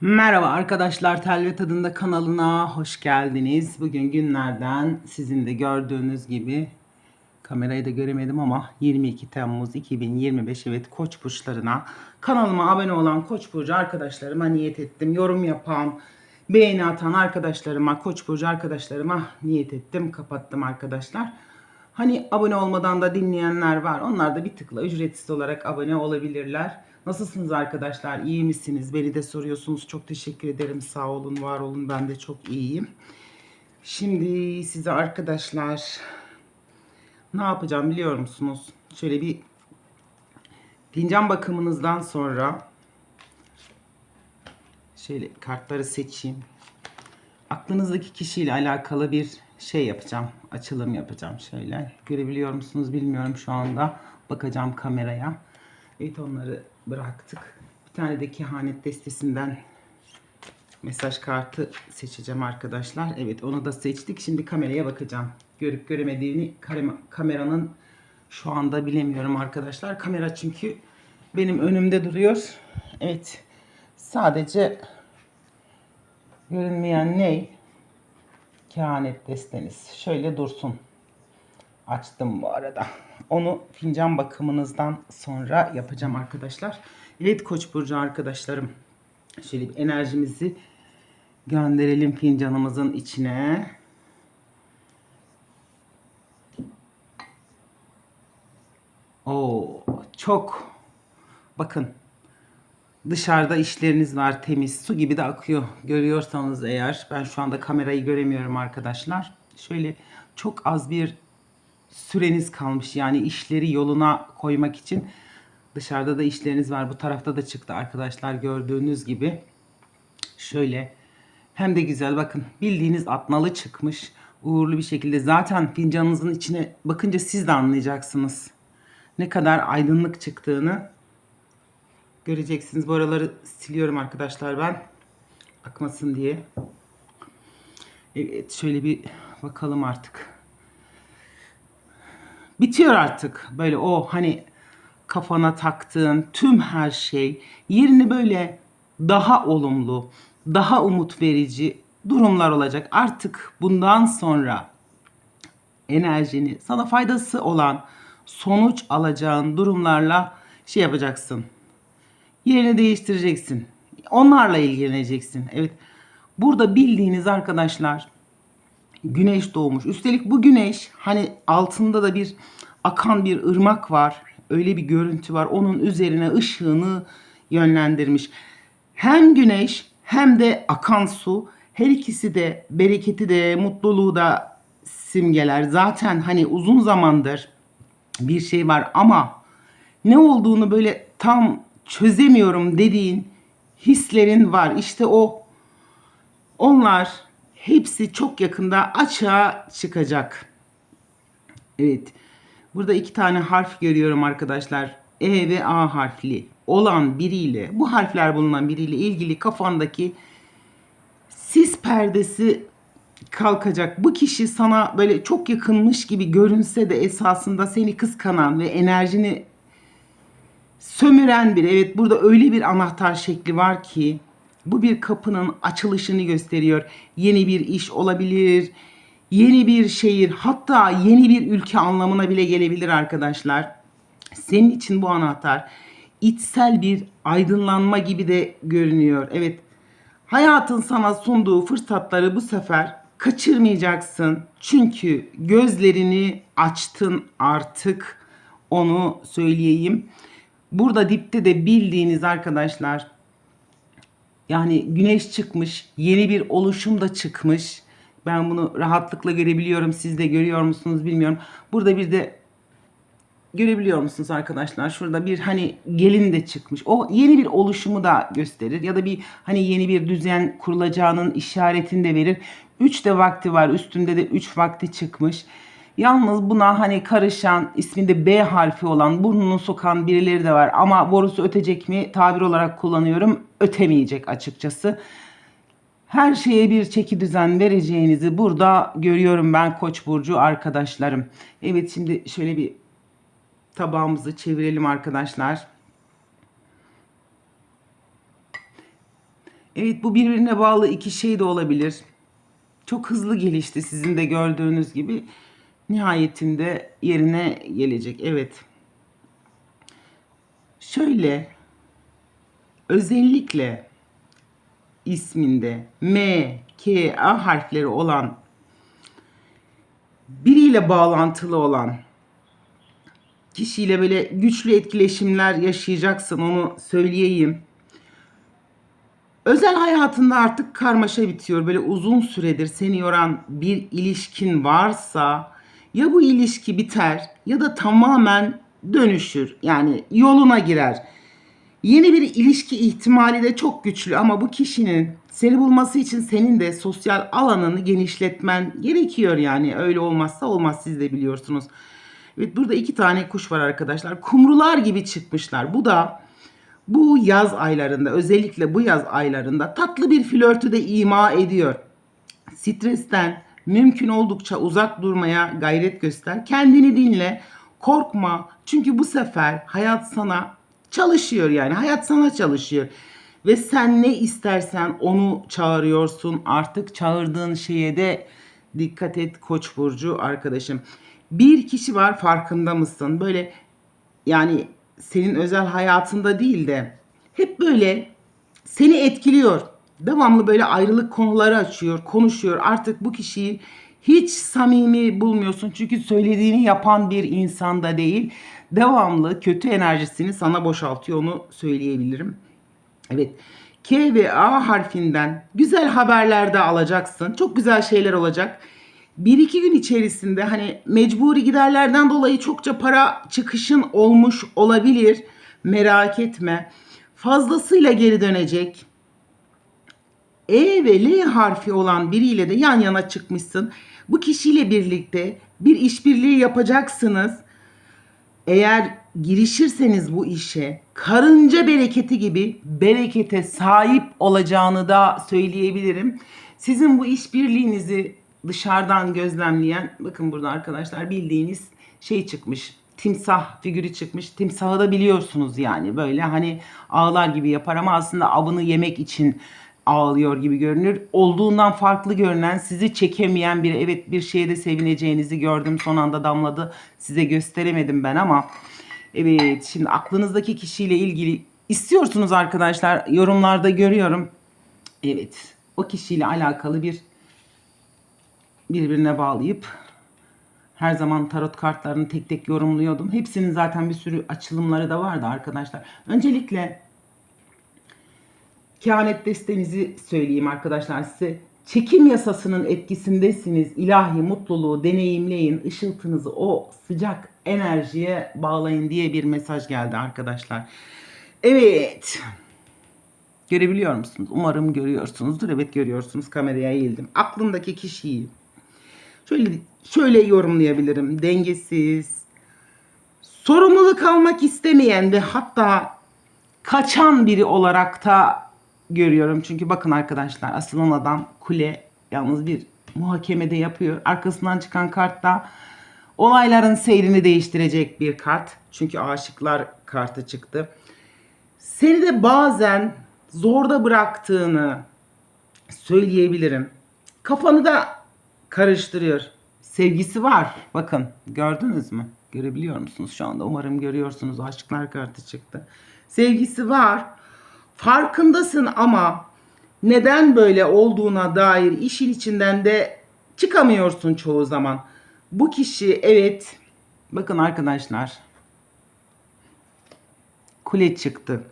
Merhaba arkadaşlar Telve Tadında kanalına hoş geldiniz. Bugün günlerden sizin de gördüğünüz gibi kamerayı da göremedim ama 22 Temmuz 2025 evet Koç burçlarına kanalıma abone olan Koç burcu arkadaşlarıma niyet ettim. Yorum yapan, beğeni atan arkadaşlarıma, Koç burcu arkadaşlarıma niyet ettim. Kapattım arkadaşlar. Hani abone olmadan da dinleyenler var. Onlar da bir tıkla ücretsiz olarak abone olabilirler. Nasılsınız arkadaşlar? İyi misiniz? Beni de soruyorsunuz. Çok teşekkür ederim. Sağ olun, var olun. Ben de çok iyiyim. Şimdi size arkadaşlar ne yapacağım biliyor musunuz? Şöyle bir fincan bakımınızdan sonra şöyle kartları seçeyim. Aklınızdaki kişiyle alakalı bir şey yapacağım. Açılım yapacağım şöyle. Görebiliyor musunuz bilmiyorum şu anda. Bakacağım kameraya. Evet onları bıraktık. Bir tane de kehanet destesinden mesaj kartı seçeceğim arkadaşlar. Evet onu da seçtik. Şimdi kameraya bakacağım. Görüp göremediğini kameranın şu anda bilemiyorum arkadaşlar. Kamera çünkü benim önümde duruyor. Evet. Sadece görünmeyen ne? Kehanet desteniz. Şöyle dursun. Açtım bu arada. Onu fincan bakımınızdan sonra yapacağım arkadaşlar. Evet Koç burcu arkadaşlarım. Şöyle bir enerjimizi gönderelim fincanımızın içine. Oo çok bakın dışarıda işleriniz var temiz su gibi de akıyor. Görüyorsanız eğer ben şu anda kamerayı göremiyorum arkadaşlar. Şöyle çok az bir süreniz kalmış yani işleri yoluna koymak için. Dışarıda da işleriniz var bu tarafta da çıktı arkadaşlar gördüğünüz gibi. Şöyle hem de güzel bakın bildiğiniz atnalı çıkmış. Uğurlu bir şekilde zaten fincanınızın içine bakınca siz de anlayacaksınız ne kadar aydınlık çıktığını göreceksiniz. Bu araları siliyorum arkadaşlar ben. Akmasın diye. Evet şöyle bir bakalım artık. Bitiyor artık. Böyle o hani kafana taktığın tüm her şey yerini böyle daha olumlu, daha umut verici durumlar olacak. Artık bundan sonra enerjini sana faydası olan sonuç alacağın durumlarla şey yapacaksın yerini değiştireceksin. Onlarla ilgileneceksin. Evet. Burada bildiğiniz arkadaşlar güneş doğmuş. Üstelik bu güneş hani altında da bir akan bir ırmak var. Öyle bir görüntü var. Onun üzerine ışığını yönlendirmiş. Hem güneş hem de akan su her ikisi de bereketi de mutluluğu da simgeler. Zaten hani uzun zamandır bir şey var ama ne olduğunu böyle tam çözemiyorum dediğin hislerin var. İşte o onlar hepsi çok yakında açığa çıkacak. Evet. Burada iki tane harf görüyorum arkadaşlar. E ve A harfli olan biriyle, bu harfler bulunan biriyle ilgili kafandaki sis perdesi kalkacak. Bu kişi sana böyle çok yakınmış gibi görünse de esasında seni kıskanan ve enerjini sömüren bir evet burada öyle bir anahtar şekli var ki bu bir kapının açılışını gösteriyor. Yeni bir iş olabilir, yeni bir şehir hatta yeni bir ülke anlamına bile gelebilir arkadaşlar. Senin için bu anahtar içsel bir aydınlanma gibi de görünüyor. Evet hayatın sana sunduğu fırsatları bu sefer kaçırmayacaksın. Çünkü gözlerini açtın artık onu söyleyeyim. Burada dipte de bildiğiniz arkadaşlar yani güneş çıkmış, yeni bir oluşum da çıkmış. Ben bunu rahatlıkla görebiliyorum. Siz de görüyor musunuz bilmiyorum. Burada bir de görebiliyor musunuz arkadaşlar? Şurada bir hani gelin de çıkmış. O yeni bir oluşumu da gösterir ya da bir hani yeni bir düzen kurulacağının işaretini de verir. 3 de vakti var. Üstünde de 3 vakti çıkmış. Yalnız buna hani karışan isminde B harfi olan burnunu sokan birileri de var. Ama borusu ötecek mi tabir olarak kullanıyorum. Ötemeyecek açıkçası. Her şeye bir çeki düzen vereceğinizi burada görüyorum ben Koç burcu arkadaşlarım. Evet şimdi şöyle bir tabağımızı çevirelim arkadaşlar. Evet bu birbirine bağlı iki şey de olabilir. Çok hızlı gelişti sizin de gördüğünüz gibi. Nihayetinde yerine gelecek. Evet. Şöyle özellikle isminde M, K, A harfleri olan biriyle bağlantılı olan kişiyle böyle güçlü etkileşimler yaşayacaksın onu söyleyeyim. Özel hayatında artık karmaşa bitiyor. Böyle uzun süredir seni yoran bir ilişkin varsa ya bu ilişki biter ya da tamamen dönüşür. Yani yoluna girer. Yeni bir ilişki ihtimali de çok güçlü ama bu kişinin seni bulması için senin de sosyal alanını genişletmen gerekiyor yani. Öyle olmazsa olmaz siz de biliyorsunuz. Evet burada iki tane kuş var arkadaşlar. Kumrular gibi çıkmışlar. Bu da bu yaz aylarında özellikle bu yaz aylarında tatlı bir flörtü de ima ediyor. Stresten mümkün oldukça uzak durmaya gayret göster. Kendini dinle. Korkma. Çünkü bu sefer hayat sana çalışıyor yani. Hayat sana çalışıyor. Ve sen ne istersen onu çağırıyorsun. Artık çağırdığın şeye de dikkat et Koç burcu arkadaşım. Bir kişi var farkında mısın? Böyle yani senin özel hayatında değil de hep böyle seni etkiliyor. Devamlı böyle ayrılık konuları açıyor, konuşuyor. Artık bu kişiyi hiç samimi bulmuyorsun. Çünkü söylediğini yapan bir insan da değil. Devamlı kötü enerjisini sana boşaltıyor onu söyleyebilirim. Evet. K ve A harfinden güzel haberler de alacaksın. Çok güzel şeyler olacak. Bir iki gün içerisinde hani mecburi giderlerden dolayı çokça para çıkışın olmuş olabilir. Merak etme. Fazlasıyla geri dönecek. E ve L harfi olan biriyle de yan yana çıkmışsın. Bu kişiyle birlikte bir işbirliği yapacaksınız. Eğer girişirseniz bu işe karınca bereketi gibi berekete sahip olacağını da söyleyebilirim. Sizin bu işbirliğinizi dışarıdan gözlemleyen bakın burada arkadaşlar bildiğiniz şey çıkmış. Timsah figürü çıkmış. Timsahı da biliyorsunuz yani böyle hani ağlar gibi yapar ama aslında avını yemek için ağlıyor gibi görünür. Olduğundan farklı görünen, sizi çekemeyen bir evet bir şeye de sevineceğinizi gördüm. Son anda damladı. Size gösteremedim ben ama evet şimdi aklınızdaki kişiyle ilgili istiyorsunuz arkadaşlar. Yorumlarda görüyorum. Evet. O kişiyle alakalı bir birbirine bağlayıp her zaman tarot kartlarını tek tek yorumluyordum. Hepsinin zaten bir sürü açılımları da vardı arkadaşlar. Öncelikle kehanet destenizi söyleyeyim arkadaşlar size. Çekim yasasının etkisindesiniz. İlahi mutluluğu deneyimleyin. Işıltınızı o sıcak enerjiye bağlayın diye bir mesaj geldi arkadaşlar. Evet. Görebiliyor musunuz? Umarım görüyorsunuzdur. Evet görüyorsunuz. Kameraya eğildim. Aklındaki kişiyi şöyle şöyle yorumlayabilirim. Dengesiz, sorumluluk almak istemeyen ve hatta kaçan biri olarak da görüyorum. Çünkü bakın arkadaşlar asılan adam kule yalnız bir muhakemede yapıyor. Arkasından çıkan kart da olayların seyrini değiştirecek bir kart. Çünkü aşıklar kartı çıktı. Seni de bazen zorda bıraktığını söyleyebilirim. Kafanı da karıştırıyor. Sevgisi var. Bakın gördünüz mü? Görebiliyor musunuz şu anda? Umarım görüyorsunuz. Aşıklar kartı çıktı. Sevgisi var. Farkındasın ama neden böyle olduğuna dair işin içinden de çıkamıyorsun çoğu zaman. Bu kişi evet bakın arkadaşlar kule çıktı.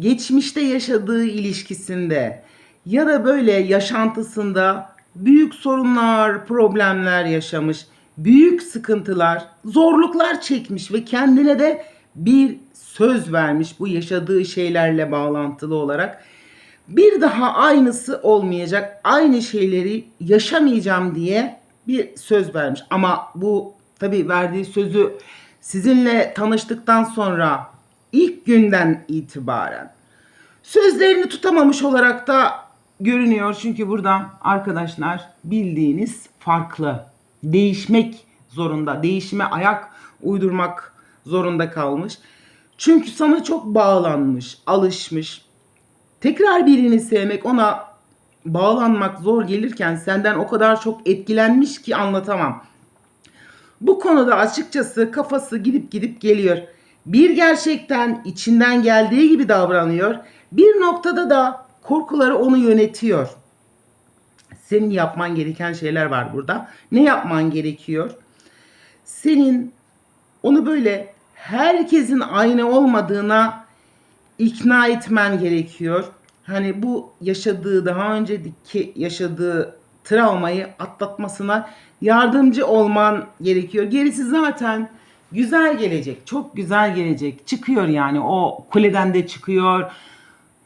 Geçmişte yaşadığı ilişkisinde ya da böyle yaşantısında büyük sorunlar, problemler yaşamış, büyük sıkıntılar, zorluklar çekmiş ve kendine de bir söz vermiş bu yaşadığı şeylerle bağlantılı olarak. Bir daha aynısı olmayacak, aynı şeyleri yaşamayacağım diye bir söz vermiş. Ama bu tabii verdiği sözü sizinle tanıştıktan sonra ilk günden itibaren sözlerini tutamamış olarak da görünüyor. Çünkü burada arkadaşlar bildiğiniz farklı. Değişmek zorunda. Değişime ayak uydurmak zorunda kalmış. Çünkü sana çok bağlanmış, alışmış. tekrar birini sevmek ona bağlanmak zor gelirken senden o kadar çok etkilenmiş ki anlatamam. Bu konuda açıkçası kafası gidip gidip geliyor. Bir gerçekten içinden geldiği gibi davranıyor. Bir noktada da korkuları onu yönetiyor. Senin yapman gereken şeyler var burada. Ne yapman gerekiyor? Senin onu böyle herkesin aynı olmadığına ikna etmen gerekiyor. Hani bu yaşadığı daha önceki yaşadığı travmayı atlatmasına yardımcı olman gerekiyor. Gerisi zaten güzel gelecek. Çok güzel gelecek. Çıkıyor yani o kuleden de çıkıyor.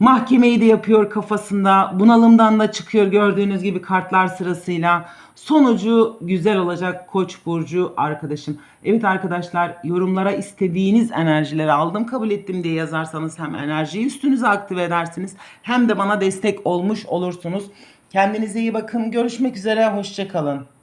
Mahkemeyi de yapıyor kafasında. Bunalımdan da çıkıyor gördüğünüz gibi kartlar sırasıyla. Sonucu güzel olacak Koç burcu arkadaşım. Evet arkadaşlar yorumlara istediğiniz enerjileri aldım kabul ettim diye yazarsanız hem enerjiyi üstünüze aktive edersiniz hem de bana destek olmuş olursunuz. Kendinize iyi bakın. Görüşmek üzere. Hoşçakalın.